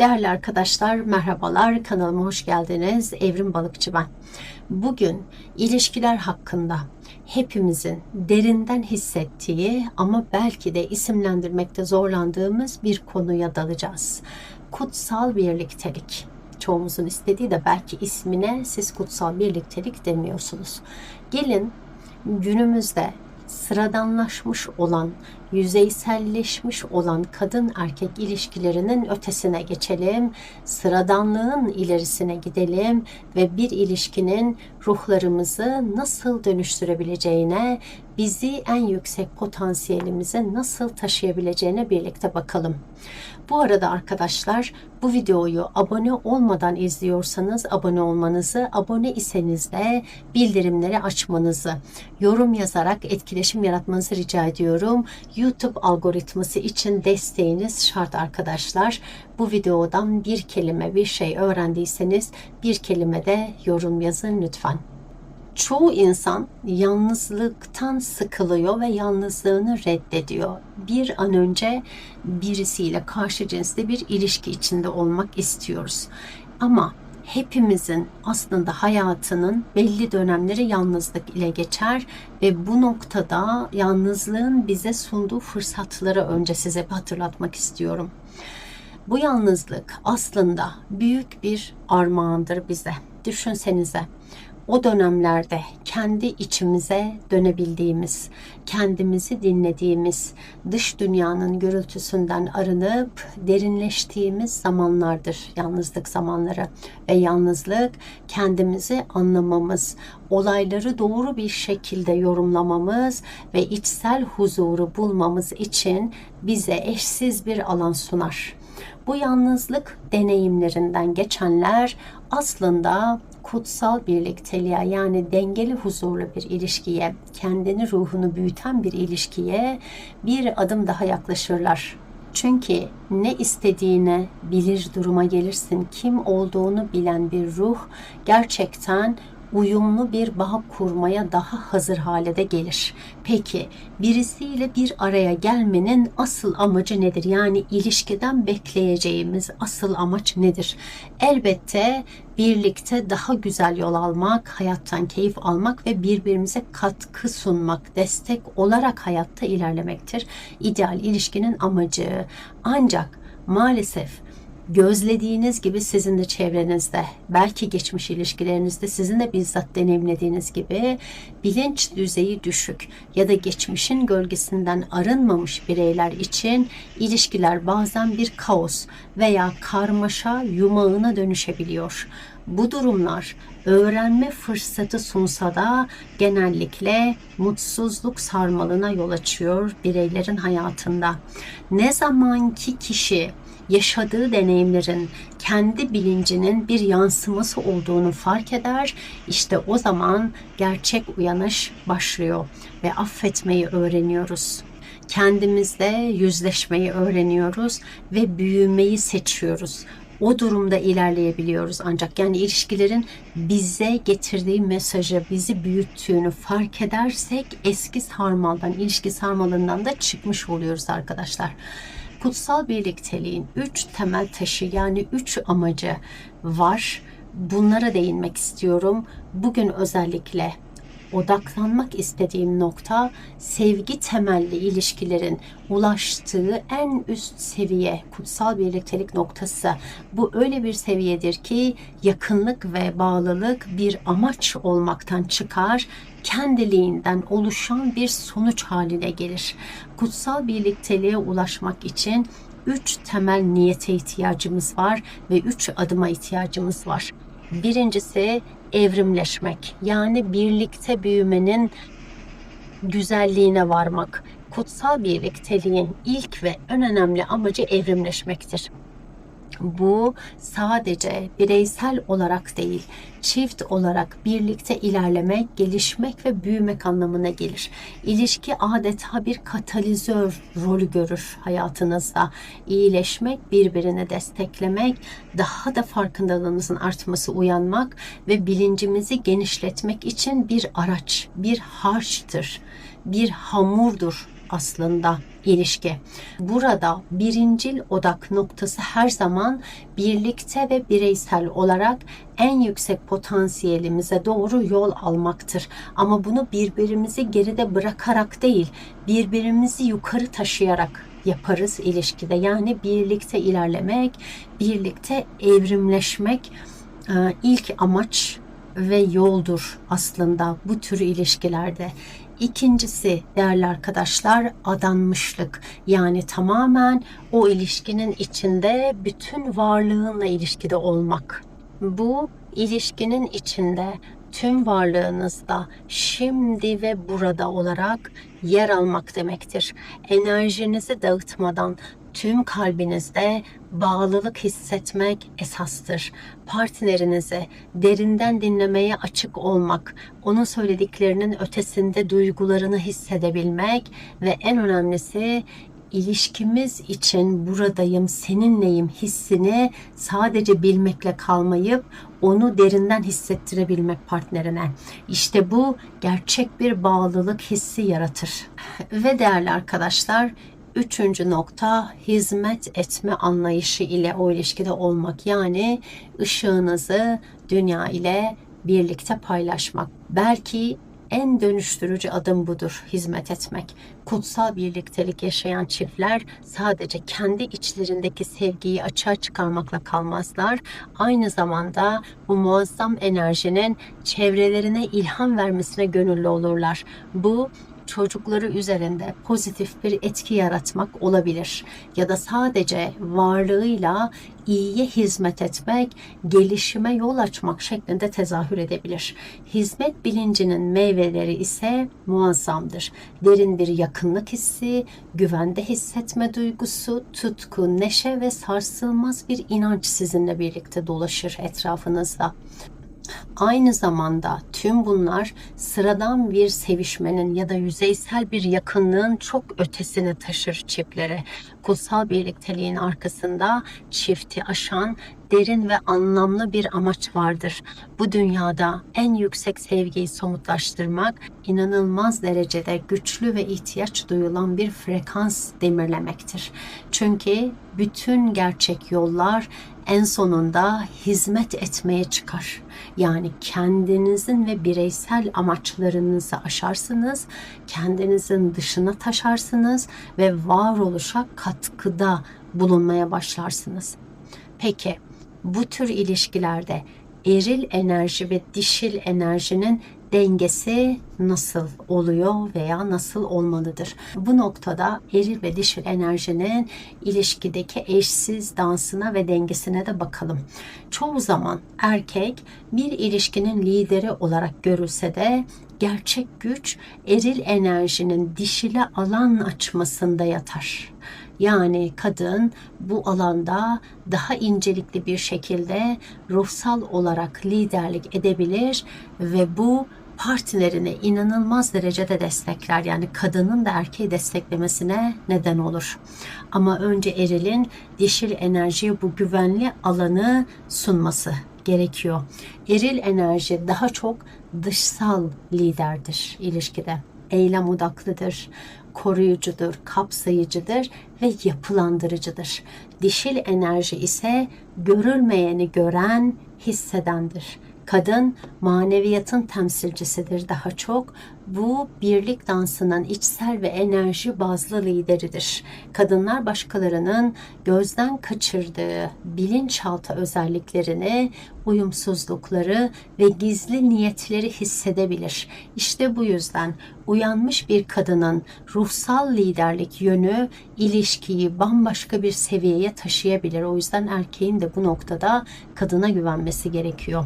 Değerli arkadaşlar merhabalar kanalıma hoş geldiniz. Evrim Balıkçı ben. Bugün ilişkiler hakkında hepimizin derinden hissettiği ama belki de isimlendirmekte zorlandığımız bir konuya dalacağız. Kutsal birliktelik. Çoğumuzun istediği de belki ismine siz kutsal birliktelik demiyorsunuz. Gelin günümüzde sıradanlaşmış olan, yüzeyselleşmiş olan kadın erkek ilişkilerinin ötesine geçelim, sıradanlığın ilerisine gidelim ve bir ilişkinin ruhlarımızı nasıl dönüştürebileceğine, bizi en yüksek potansiyelimize nasıl taşıyabileceğine birlikte bakalım. Bu arada arkadaşlar bu videoyu abone olmadan izliyorsanız abone olmanızı, abone iseniz de bildirimleri açmanızı, yorum yazarak etkileşim yaratmanızı rica ediyorum. YouTube algoritması için desteğiniz şart arkadaşlar. Bu videodan bir kelime bir şey öğrendiyseniz bir kelime de yorum yazın lütfen çoğu insan yalnızlıktan sıkılıyor ve yalnızlığını reddediyor. Bir an önce birisiyle karşı cinsde bir ilişki içinde olmak istiyoruz. Ama hepimizin aslında hayatının belli dönemleri yalnızlık ile geçer ve bu noktada yalnızlığın bize sunduğu fırsatları önce size hatırlatmak istiyorum. Bu yalnızlık aslında büyük bir armağandır bize. Düşünsenize o dönemlerde kendi içimize dönebildiğimiz, kendimizi dinlediğimiz, dış dünyanın gürültüsünden arınıp derinleştiğimiz zamanlardır yalnızlık zamanları ve yalnızlık kendimizi anlamamız, olayları doğru bir şekilde yorumlamamız ve içsel huzuru bulmamız için bize eşsiz bir alan sunar. Bu yalnızlık deneyimlerinden geçenler aslında kutsal birlikteliğe yani dengeli huzurlu bir ilişkiye, kendini ruhunu büyüten bir ilişkiye bir adım daha yaklaşırlar. Çünkü ne istediğine bilir duruma gelirsin, kim olduğunu bilen bir ruh gerçekten uyumlu bir bağ kurmaya daha hazır hale de gelir. Peki birisiyle bir araya gelmenin asıl amacı nedir? Yani ilişkiden bekleyeceğimiz asıl amaç nedir? Elbette birlikte daha güzel yol almak, hayattan keyif almak ve birbirimize katkı sunmak, destek olarak hayatta ilerlemektir. İdeal ilişkinin amacı. Ancak maalesef gözlediğiniz gibi sizin de çevrenizde, belki geçmiş ilişkilerinizde sizin de bizzat deneyimlediğiniz gibi bilinç düzeyi düşük ya da geçmişin gölgesinden arınmamış bireyler için ilişkiler bazen bir kaos veya karmaşa yumağına dönüşebiliyor. Bu durumlar öğrenme fırsatı sunsa da genellikle mutsuzluk sarmalına yol açıyor bireylerin hayatında. Ne zamanki kişi yaşadığı deneyimlerin kendi bilincinin bir yansıması olduğunu fark eder. İşte o zaman gerçek uyanış başlıyor ve affetmeyi öğreniyoruz kendimizle yüzleşmeyi öğreniyoruz ve büyümeyi seçiyoruz. O durumda ilerleyebiliyoruz ancak yani ilişkilerin bize getirdiği mesajı, bizi büyüttüğünü fark edersek eski sarmaldan, ilişki sarmalından da çıkmış oluyoruz arkadaşlar kutsal birlikteliğin üç temel taşı yani üç amacı var. Bunlara değinmek istiyorum. Bugün özellikle odaklanmak istediğim nokta sevgi temelli ilişkilerin ulaştığı en üst seviye kutsal birliktelik noktası. Bu öyle bir seviyedir ki yakınlık ve bağlılık bir amaç olmaktan çıkar, kendiliğinden oluşan bir sonuç haline gelir. Kutsal birlikteliğe ulaşmak için üç temel niyete ihtiyacımız var ve üç adıma ihtiyacımız var. Birincisi evrimleşmek. Yani birlikte büyümenin güzelliğine varmak. Kutsal birlikteliğin ilk ve en önemli amacı evrimleşmektir. Bu sadece bireysel olarak değil, çift olarak birlikte ilerlemek, gelişmek ve büyümek anlamına gelir. İlişki adeta bir katalizör rolü görür hayatınızda. İyileşmek, birbirini desteklemek, daha da farkındalığınızın artması, uyanmak ve bilincimizi genişletmek için bir araç, bir harçtır, bir hamurdur aslında ilişki. Burada birincil odak noktası her zaman birlikte ve bireysel olarak en yüksek potansiyelimize doğru yol almaktır. Ama bunu birbirimizi geride bırakarak değil, birbirimizi yukarı taşıyarak yaparız ilişkide. Yani birlikte ilerlemek, birlikte evrimleşmek e, ilk amaç ve yoldur aslında bu tür ilişkilerde. İkincisi değerli arkadaşlar adanmışlık. Yani tamamen o ilişkinin içinde bütün varlığınla ilişkide olmak. Bu ilişkinin içinde tüm varlığınızda şimdi ve burada olarak yer almak demektir. Enerjinizi dağıtmadan tüm kalbinizde bağlılık hissetmek esastır. Partnerinizi derinden dinlemeye açık olmak, onun söylediklerinin ötesinde duygularını hissedebilmek ve en önemlisi ilişkimiz için buradayım, seninleyim hissini sadece bilmekle kalmayıp onu derinden hissettirebilmek partnerine. İşte bu gerçek bir bağlılık hissi yaratır. Ve değerli arkadaşlar, Üçüncü nokta hizmet etme anlayışı ile o ilişkide olmak. Yani ışığınızı dünya ile birlikte paylaşmak. Belki en dönüştürücü adım budur hizmet etmek. Kutsal birliktelik yaşayan çiftler sadece kendi içlerindeki sevgiyi açığa çıkarmakla kalmazlar. Aynı zamanda bu muazzam enerjinin çevrelerine ilham vermesine gönüllü olurlar. Bu çocukları üzerinde pozitif bir etki yaratmak olabilir. Ya da sadece varlığıyla iyiye hizmet etmek, gelişime yol açmak şeklinde tezahür edebilir. Hizmet bilincinin meyveleri ise muazzamdır. Derin bir yakınlık hissi, güvende hissetme duygusu, tutku, neşe ve sarsılmaz bir inanç sizinle birlikte dolaşır etrafınızda. Aynı zamanda tüm bunlar sıradan bir sevişmenin ya da yüzeysel bir yakınlığın çok ötesini taşır çiftlere. Kutsal birlikteliğin arkasında çifti aşan derin ve anlamlı bir amaç vardır. Bu dünyada en yüksek sevgiyi somutlaştırmak inanılmaz derecede güçlü ve ihtiyaç duyulan bir frekans demirlemektir. Çünkü bütün gerçek yollar en sonunda hizmet etmeye çıkar. Yani kendinizin ve bireysel amaçlarınızı aşarsınız, kendinizin dışına taşarsınız ve varoluşa katkıda bulunmaya başlarsınız. Peki bu tür ilişkilerde eril enerji ve dişil enerjinin dengesi nasıl oluyor veya nasıl olmalıdır? Bu noktada eril ve dişil enerjinin ilişkideki eşsiz dansına ve dengesine de bakalım. Çoğu zaman erkek bir ilişkinin lideri olarak görülse de gerçek güç eril enerjinin dişile alan açmasında yatar. Yani kadın bu alanda daha incelikli bir şekilde ruhsal olarak liderlik edebilir ve bu partilerine inanılmaz derecede destekler. Yani kadının da erkeği desteklemesine neden olur. Ama önce erilin dişil enerjiye bu güvenli alanı sunması gerekiyor. Eril enerji daha çok dışsal liderdir ilişkide. Eylem odaklıdır, koruyucudur, kapsayıcıdır ve yapılandırıcıdır. Dişil enerji ise görülmeyeni gören, hissedendir Kadın maneviyatın temsilcisidir daha çok. Bu birlik dansının içsel ve enerji bazlı lideridir. Kadınlar başkalarının gözden kaçırdığı bilinçaltı özelliklerini, uyumsuzlukları ve gizli niyetleri hissedebilir. İşte bu yüzden uyanmış bir kadının ruhsal liderlik yönü ilişkiyi bambaşka bir seviyeye taşıyabilir. O yüzden erkeğin de bu noktada kadına güvenmesi gerekiyor.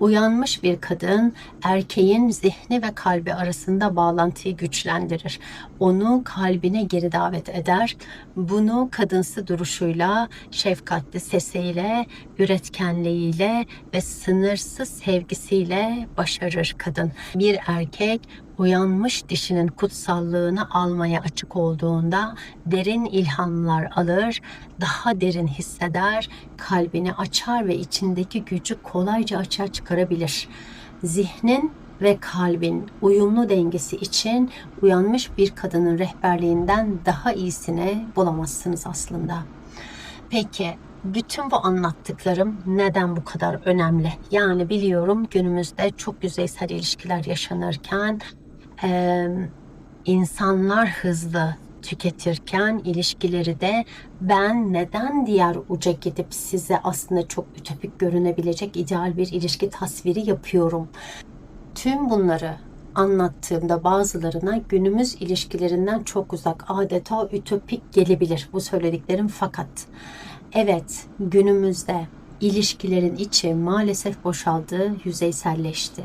Uyanmış bir kadın erkeğin zihni ve kalbi arasında bağlantıyı güçlendirir. Onu kalbine geri davet eder. Bunu kadınsı duruşuyla, şefkatli sesiyle, üretkenliğiyle ve sınırsız sevgisiyle başarır kadın. Bir erkek uyanmış dişinin kutsallığını almaya açık olduğunda derin ilhamlar alır, daha derin hisseder, kalbini açar ve içindeki gücü kolayca açığa çıkarabilir. Zihnin ve kalbin uyumlu dengesi için uyanmış bir kadının rehberliğinden daha iyisini bulamazsınız aslında. Peki bütün bu anlattıklarım neden bu kadar önemli? Yani biliyorum günümüzde çok yüzeysel ilişkiler yaşanırken eee, insanlar hızlı tüketirken ilişkileri de ben neden diğer uca gidip size aslında çok ütopik görünebilecek ideal bir ilişki tasviri yapıyorum. Tüm bunları anlattığımda bazılarına günümüz ilişkilerinden çok uzak, adeta ütopik gelebilir bu söylediklerim fakat evet günümüzde ilişkilerin içi maalesef boşaldı, yüzeyselleşti.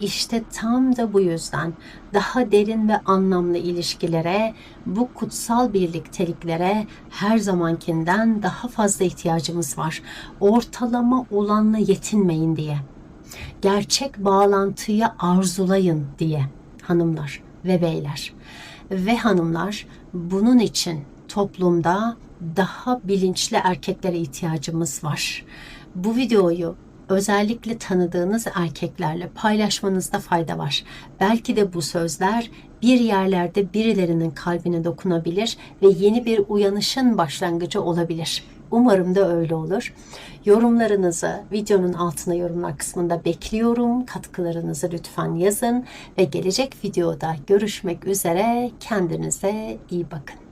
İşte tam da bu yüzden daha derin ve anlamlı ilişkilere, bu kutsal birlikteliklere her zamankinden daha fazla ihtiyacımız var. Ortalama olanla yetinmeyin diye gerçek bağlantıyı arzulayın diye hanımlar ve beyler. Ve hanımlar bunun için toplumda daha bilinçli erkeklere ihtiyacımız var. Bu videoyu özellikle tanıdığınız erkeklerle paylaşmanızda fayda var. Belki de bu sözler bir yerlerde birilerinin kalbine dokunabilir ve yeni bir uyanışın başlangıcı olabilir. Umarım da öyle olur. Yorumlarınızı videonun altına yorumlar kısmında bekliyorum. Katkılarınızı lütfen yazın ve gelecek videoda görüşmek üzere. Kendinize iyi bakın.